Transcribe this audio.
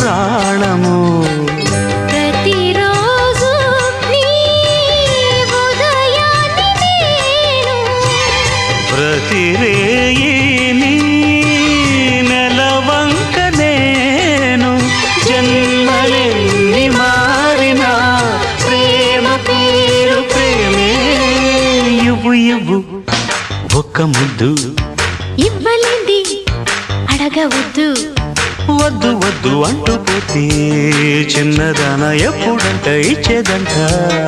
ప్రాణము. ప్రతిరోజు ప్రతిరేయి నెలవంక నేను జన్మలెన్ని మారిన ప్రేమ పేరు ప్రేమే. ఇవ్వు ఇవ్వు ఒక్క ముద్దు. ఇవ్వలేంది అడగవద్దు. వద్దు వద్దు అంటూ పోతే చిన్నదాన ఎప్పుడంట ఇచ్చేదంట.